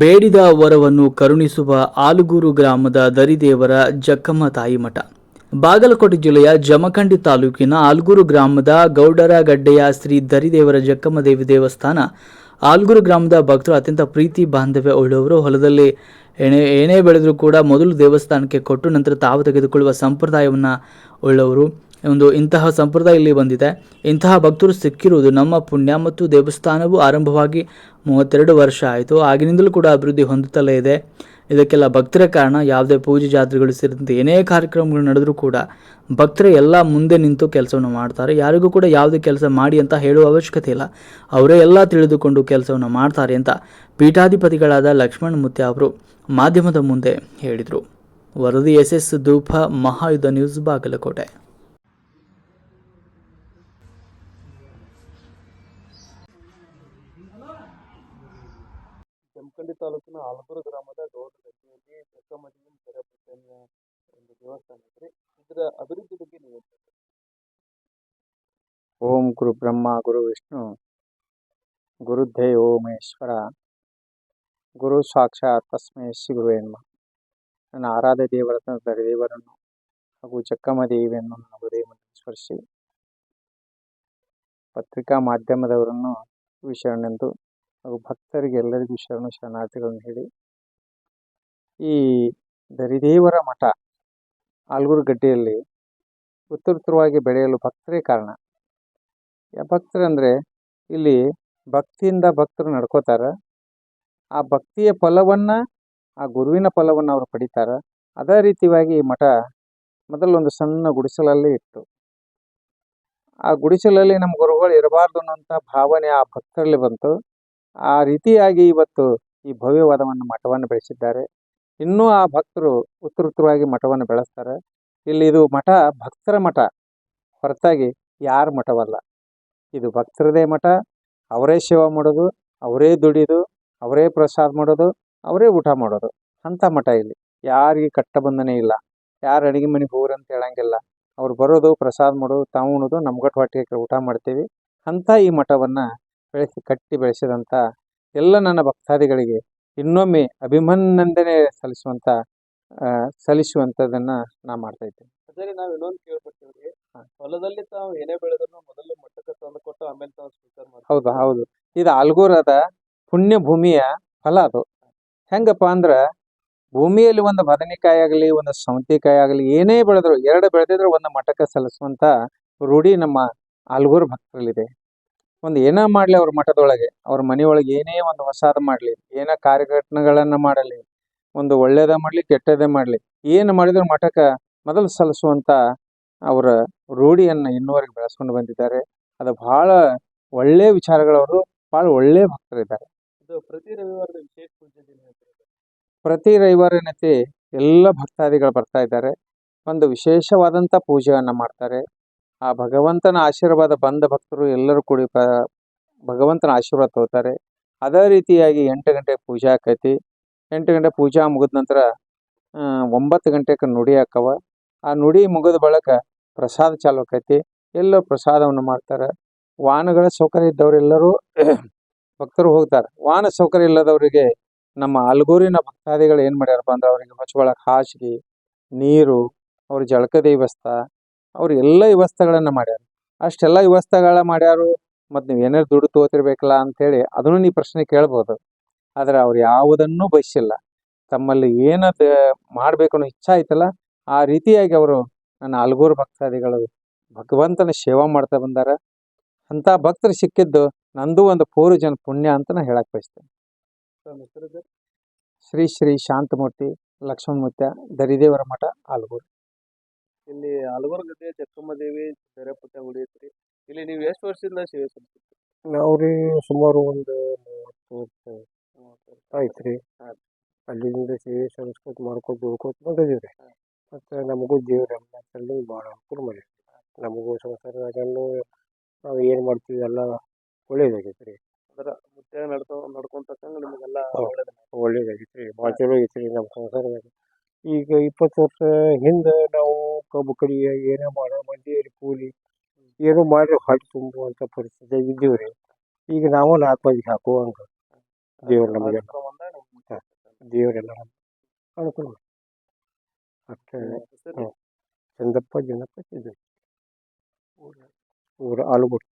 ಬೇಡಿದ ವರವನ್ನು ಕರುಣಿಸುವ ಆಲುಗೂರು ಗ್ರಾಮದ ದರಿದೇವರ ಜಕ್ಕಮ್ಮ ತಾಯಿ ಮಠ. ಬಾಗಲಕೋಟೆ ಜಿಲ್ಲೆಯ ಜಮಖಂಡಿ ತಾಲೂಕಿನ ಆಲ್ಗೂರು ಗ್ರಾಮದ ಗೌಡರಗಡ್ಡೆಯ ಶ್ರೀ ದರಿದೇವರ ಜಕ್ಕಮ್ಮ ದೇವಿ ದೇವಸ್ಥಾನ, ಆಲ್ಗೂರು ಗ್ರಾಮದ ಭಕ್ತರು ಅತ್ಯಂತ ಪ್ರೀತಿ ಬಾಂಧವ್ಯ ಉಳ್ಳವರು. ಹೊಲದಲ್ಲಿ ಎಣೆ ಏನೇ ಬೆಳೆದರೂ ಕೂಡ ಮೊದಲು ದೇವಸ್ಥಾನಕ್ಕೆ ಕೊಟ್ಟು ನಂತರ ತಾವು ತೆಗೆದುಕೊಳ್ಳುವ ಸಂಪ್ರದಾಯವನ್ನು ಉಳ್ಳವರು. ಒಂದು ಇಂತಹ ಸಂಪ್ರದಾಯ ಇಲ್ಲಿ ಬಂದಿದೆ. ಇಂತಹ ಭಕ್ತರು ಸಿಕ್ಕಿರುವುದು ನಮ್ಮ ಪುಣ್ಯ ಮತ್ತು ದೇವಸ್ಥಾನವು ಆರಂಭವಾಗಿ ಮೂವತ್ತೆರಡು ವರ್ಷ ಆಯಿತು. ಆಗಿನಿಂದಲೂ ಕೂಡ ಅಭಿವೃದ್ಧಿ ಹೊಂದುತ್ತಲೇ ಇದೆ. ಇದಕ್ಕೆಲ್ಲ ಭಕ್ತರ ಕಾರಣ ಯಾವುದೇ ಪೂಜೆ ಜಾತ್ರೆಗಳು ಸೇರಿದಂತೆ ಏನೇ ಕಾರ್ಯಕ್ರಮಗಳು ನಡೆದರೂ ಕೂಡ ಭಕ್ತರೇ ಎಲ್ಲ ಮುಂದೆ ನಿಂತು ಕೆಲಸವನ್ನು ಮಾಡ್ತಾರೆ. ಯಾರಿಗೂ ಕೂಡ ಯಾವುದೇ ಕೆಲಸ ಮಾಡಿ ಅಂತ ಹೇಳುವ ಅವಶ್ಯಕತೆ ಇಲ್ಲ. ಅವರೇ ಎಲ್ಲ ತಿಳಿದುಕೊಂಡು ಕೆಲಸವನ್ನು ಮಾಡ್ತಾರೆ ಅಂತ ಪೀಠಾಧಿಪತಿಗಳಾದ ಲಕ್ಷ್ಮಣ ಮುತ್ಯ ಅವರು ಮಾಧ್ಯಮದ ಮುಂದೆ ಹೇಳಿದರು. ವರದಿ ಎಸ್ ಎಸ್ ಧೂಪ ಮಹಾಯುದ್ಧ ನ್ಯೂಸ್ ಬಾಗಲಕೋಟೆ. ಜಮಖಂಡಿ ತಾಲೂಕಿನ ಆಲಗೂರು ಗ್ರಾಮದ ಗೌಡ್ರ ಗದ್ದೆಯಲ್ಲಿ ಜಕ್ಕಮ್ಮದೇವಿ ತೆರಪತಿಯ ಒಂದು ದೇವಸ್ಥಾನ ಇದೆ. ಇದರ ಅಭಿವೃದ್ಧಿ ಬಗ್ಗೆ ನೀವು ಓಂ ಗುರು ಬ್ರಹ್ಮ, ಗುರು ವಿಷ್ಣು ಗುರುದೇವೋ ಮಹೇಶ್ವರ ಗುರು ಸಾಕ್ಷಾತ್ ತಸ್ಮೈ ಶ್ರೀ ಗುರುವೇ ನನ್ನ ಆರಾಧ್ಯ ದೇವರ ದೇವರನ್ನು ಹಾಗೂ ಚಕ್ಕಮ್ಮ ದೇವಿಯನ್ನು ನನ್ನ ಹೃದಯವನ್ನು ಸ್ಪರ್ಶಿ ಪತ್ರಿಕಾ ಮಾಧ್ಯಮದವರನ್ನು ವಿಷಯನೆಂದು ಹಾಗೂ ಭಕ್ತರಿಗೆ ಎಲ್ಲರಿಗೂ ಶರಣ ಶರಣಾರ್ಥಿಗಳನ್ನು ಹೇಳಿ. ಈ ದರಿದೇವರ ಮಠ ಆಲ್ಗೂರು ಗಡ್ಡೆಯಲ್ಲಿ ಉತ್ತರೋತ್ತರವಾಗಿ ಬೆಳೆಯಲು ಭಕ್ತರೇ ಕಾರಣ. ಭಕ್ತರಂದ್ರೆ ಇಲ್ಲಿ ಭಕ್ತಿಯಿಂದ ಭಕ್ತರು ನಡ್ಕೋತಾರೆ. ಆ ಭಕ್ತಿಯ ಫಲವನ್ನು, ಆ ಗುರುವಿನ ಫಲವನ್ನು ಅವರು ಪಡಿತಾರೆ. ಅದೇ ರೀತಿಯಾಗಿ ಈ ಮಠ ಮೊದಲೊಂದು ಸಣ್ಣ ಗುಡಿಸಲಲ್ಲಿ ಇತ್ತು. ಆ ಗುಡಿಸಲಲ್ಲಿ ನಮ್ಮ ಗುರುಗಳು ಇರಬಾರ್ದು ಅನ್ನೋಂಥ ಭಾವನೆ ಆ ಭಕ್ತರಲ್ಲಿ ಬಂತು. ಆ ರೀತಿಯಾಗಿ ಇವತ್ತು ಈ ಭವ್ಯವಾದವನ್ನು ಮಠವನ್ನು ಬೆಳೆಸಿದ್ದಾರೆ. ಇನ್ನೂ ಆ ಭಕ್ತರು ಉತ್ತರೋತ್ತರವಾಗಿ ಮಠವನ್ನು ಬೆಳೆಸ್ತಾರೆ. ಇಲ್ಲಿ ಇದು ಮಠ ಭಕ್ತರ ಮಠ. ಹೊರತಾಗಿ ಯಾರ ಮಠವಲ್ಲ. ಇದು ಭಕ್ತರದೇ ಮಠ. ಅವರೇ ಸೇವೆ ಮಾಡೋದು, ಅವರೇ ದುಡಿದು, ಅವರೇ ಪ್ರಸಾದ ಮಾಡೋದು, ಅವರೇ ಊಟ ಮಾಡೋದು. ಅಂಥ ಮಠ ಇಲ್ಲಿ. ಯಾರಿಗೆ ಕಟ್ಟಬಂಧನೆ ಇಲ್ಲ. ಯಾರು ಅಡಿಗೆ ಮನೆಗೆ ಹೋಗ್ರಿ ಅಂತ ಹೇಳಂಗಿಲ್ಲ. ಅವ್ರು ಬರೋದು, ಪ್ರಸಾದ ಮಾಡೋದು, ತಾವು ಉಣೋದು, ನಮ್ಗಟ್ಟು ಹೊಟ್ಟೆಗೆ ಊಟ ಮಾಡ್ತೀವಿ. ಅಂಥ ಈ ಮಠವನ್ನು ಬೆಳೆಸಿ ಕಟ್ಟಿ ಬೆಳೆಸಿದಂಥ ಎಲ್ಲ ನನ್ನ ಭಕ್ತಾದಿಗಳಿಗೆ ಇನ್ನೊಮ್ಮೆ ಅಭಿಮನ್ನಂದನೆ ಸಲ್ಲಿಸುವಂಥ ಸಲ್ಲಿಸುವಂಥದ್ದನ್ನು ನಾ ಮಾಡ್ತಾ ಇದ್ದೇನೆ. ಅದೇ ರೀ ನಾವು ಇನ್ನೊಂದು ಕೇಳ್ಪಟ್ಟಿವ್ರಿ ಹೊಲದಲ್ಲಿ ತಾವು ಏನೇ ಬೆಳೆದ್ರು ಮೊದಲು ಮಟ್ಟಕ್ಕೆ ತಂದು ಕೊಟ್ಟು ಆಮೇಲೆ ತಾವು ಸ್ವೀಕಾರ ಹೌದು ಹೌದು. ಇದು ಆಲ್ಗೂರದ ಪುಣ್ಯ ಭೂಮಿಯ ಫಲ ಅದು. ಹೆಂಗಪ್ಪ ಅಂದ್ರೆ ಭೂಮಿಯಲ್ಲಿ ಒಂದು ಬದನೆಕಾಯಿ ಆಗಲಿ ಒಂದು ಸೌತೆಕಾಯಿ ಆಗಲಿ ಏನೇ ಬೆಳೆದ್ರು ಎರಡು ಬೆಳೆದಿದ್ರು ಒಂದು ಮಠಕ್ಕೆ ಸಲ್ಲಿಸುವಂತ ರೂಢಿ ನಮ್ಮ ಆಲ್ಗೂರು ಭಕ್ತರಲ್ಲಿದೆ. ಒಂದು ಏನ ಮಾಡ್ಲಿ ಅವ್ರ ಮಠದೊಳಗೆ. ಅವ್ರ ಮನೆಯೊಳಗೆ ಏನೇ ಒಂದು ಹೊಸಾದ ಮಾಡ್ಲಿ ಏನ ಕಾರ್ಯಘಟನೆಗಳನ್ನ ಮಾಡಲಿ ಒಂದು ಒಳ್ಳೇದ ಮಾಡ್ಲಿ ಕೆಟ್ಟದೇ ಮಾಡ್ಲಿ ಏನು ಮಾಡಿದ್ರು ಮಠಕ್ಕೆ ಮೊದಲು ಸಲ್ಲಿಸುವಂತ ಅವರ ರೂಢಿಯನ್ನ ಇನ್ನುವರೆಗೆ ಬೆಳೆಸ್ಕೊಂಡು ಬಂದಿದ್ದಾರೆ. ಅದು ಬಹಳ ಒಳ್ಳೆ ವಿಚಾರಗಳವರು ಬಹಳ ಒಳ್ಳೆ ಭಕ್ತರಿದ್ದಾರೆ ಇದು ಪ್ರತಿ ರವಿವಾರದ ವಿಶೇಷ. ಪ್ರತಿ ರವಿವಾರ ಏನೈತಿ ಎಲ್ಲ ಭಕ್ತಾದಿಗಳು ಬರ್ತಾ ಇದ್ದಾರೆ. ಒಂದು ವಿಶೇಷವಾದಂಥ ಪೂಜೆಯನ್ನು ಮಾಡ್ತಾರೆ. ಆ ಭಗವಂತನ ಆಶೀರ್ವಾದ ಬಂದ ಭಕ್ತರು ಎಲ್ಲರೂ ಕೂಡಿ ಭಗವಂತನ ಆಶೀರ್ವಾದ ತಗೋತಾರೆ. ಅದೇ ರೀತಿಯಾಗಿ ಎಂಟು ಗಂಟೆ ಪೂಜೆ ಆಕೈತಿ. ಎಂಟು ಗಂಟೆ ಪೂಜಾ ಮುಗಿದ ನಂತರ ಒಂಬತ್ತು ಗಂಟೆಗೆ ನುಡಿ ಹಾಕವ. ಆ ನುಡಿ ಮುಗಿದ ಬಳಿಕ ಪ್ರಸಾದ ಚಾಲು ಆಕೈತಿ. ಎಲ್ಲ ಪ್ರಸಾದವನ್ನು ಮಾಡ್ತಾರೆ. ವಾಹನಗಳ ಸೌಕರ್ಯ ಇದ್ದವರೆಲ್ಲರೂ ಭಕ್ತರು ಹೋಗ್ತಾರೆ. ವಾಹನ ಸೌಕರ್ಯ ಇಲ್ಲದವರಿಗೆ ನಮ್ಮ ಅಲ್ಗೂರಿನ ಭಕ್ತಾದಿಗಳು ಏನು ಮಾಡ್ಯಾರಪ್ಪ ಅಂದ್ರೆ, ಅವರಿಗೆ ಹೊಚ್ಕೊಳಕ್ಕೆ ಹಾಸಿಗೆ, ನೀರು, ಅವ್ರ ಜಳಕ ವ್ಯವಸ್ಥೆ ಅವ್ರು ಎಲ್ಲ ವ್ಯವಸ್ಥೆಗಳನ್ನು ಮಾಡ್ಯಾರ. ಅಷ್ಟೆಲ್ಲ ವ್ಯವಸ್ಥೆಗಳ ಮಾಡ್ಯಾರು ಮತ್ತು ನೀವು ಏನಾರು ದುಡ್ಡು ತಗೋತಿರ್ಬೇಕಲ್ಲ ಅಂತೇಳಿ ಅದನ್ನು ನೀವು ಪ್ರಶ್ನೆ ಕೇಳ್ಬೋದು. ಆದರೆ ಅವ್ರು ಯಾವುದನ್ನೂ ಬಯಸಿಲ್ಲ. ತಮ್ಮಲ್ಲಿ ಏನದು ಮಾಡಬೇಕು ಅನ್ನೋ ಇಚ್ಛೆ ಐತಲ್ಲ ಆ ರೀತಿಯಾಗಿ ಅವರು ನನ್ನ ಅಲ್ಗೂರು ಭಕ್ತಾದಿಗಳು ಭಗವಂತನ ಸೇವಾ ಮಾಡ್ತಾ ಬಂದಾರ. ಅಂಥ ಭಕ್ತರು ಸಿಕ್ಕಿದ್ದು ನಂದು ಒಂದು ಪೂರ್ವ ಜನ ಪುಣ್ಯ ಅಂತ ನಾನು ಹೇಳಕ್ ಬಯಸ್ತೇನೆ. ಶ್ರೀ ಶ್ರೀ ಶಾಂತಮೂರ್ತಿ ಲಕ್ಷ್ಮಣಮೂರ್ತಿ ದರಿದೇವರ ಮಠ ಆಲ್ಗೂರು ಇಲ್ಲಿ ಹಲವಾರು ಗದ್ದೆ ಜಕ್ಕಮ್ಮ ದೇವಿ ತೆರಪತಿ ಗುಡಿ ಐತ್ರಿ ಇಲ್ಲಿ ನೀವು ಎಷ್ಟು ವರ್ಷದಿಂದ ಸೇವೆ ಸಲ್ಲಿಸ್ತೀರಿ ನಾವು ರೀ ಸುಮಾರು ಒಂದು ಮೂವತ್ತು ವರ್ಷ. ಆಯ್ತು ರೀ. ಅಲ್ಲಿಂದ ಸೇವೆ ಸಂಸ್ಕೃತ ಮಾಡ್ಕೊತ ದುಡ್ಕೊತ ಬಂದಿದ್ದೀವಿ ರೀ. ಮತ್ತು ನಮಗೂ ದೇವ್ರ ಅಮ್ಮಲ್ಲಿ ಭಾಳ ಅನುಕೂಲ ಮಾಡಿ ನಮಗೂ ಸಂಸಾರದಾಗನು ನಾವು ಏನು ಮಾಡ್ತೀವಿ ಎಲ್ಲ ಒಳ್ಳೇದಾಗೈತೆ ರೀ. ಅದರ ಮುತ್ಯಾಗ ನಡ್ಕೊ ನಡ್ಕೊಂತಕ್ಕಂಗ ನಿಮಗೆಲ್ಲ ಒಳ್ಳೇದಾಗೈತೆ. ರೀ. ಭಾಳ ಚಲೋ ಐತೆ ರೀ ನಮ್ಮ ಸಂಸಾರದಾಗ. ಈಗ ಇಪ್ಪತ್ತು ವರ್ಷ ಹಿಂದೆ ನಾವು ಕಬ್ಬು ಕಡಿ ಏನೇ ಮಾಡೋ ಮಂದಿಯಲ್ಲಿ ಕೂಲಿ ಏನೋ ಮಾಡಿ ಹೊಟ್ಟೆ ತುಂಬುವಂಥ ಪರಿಸ್ಥಿತಿ ಇದ್ದೀವಿ ರೀ ಈಗ ನಾವು ನಾಲ್ಕು ಮಂದಿಗೆ ಹಾಕುವಂಗೆ ದೇವ್ರು ನಮಗೆ ದೇವರೆಲ್ಲ ನಮ್ಗೆ ಅನುಕೂಲ ಅಷ್ಟೇ. ಚಂದಪ್ಪ ಜನಪ್ಪ ಇದ್ದೀವಿ ಊರ ಆಲೂಗುಡ್ಡೆ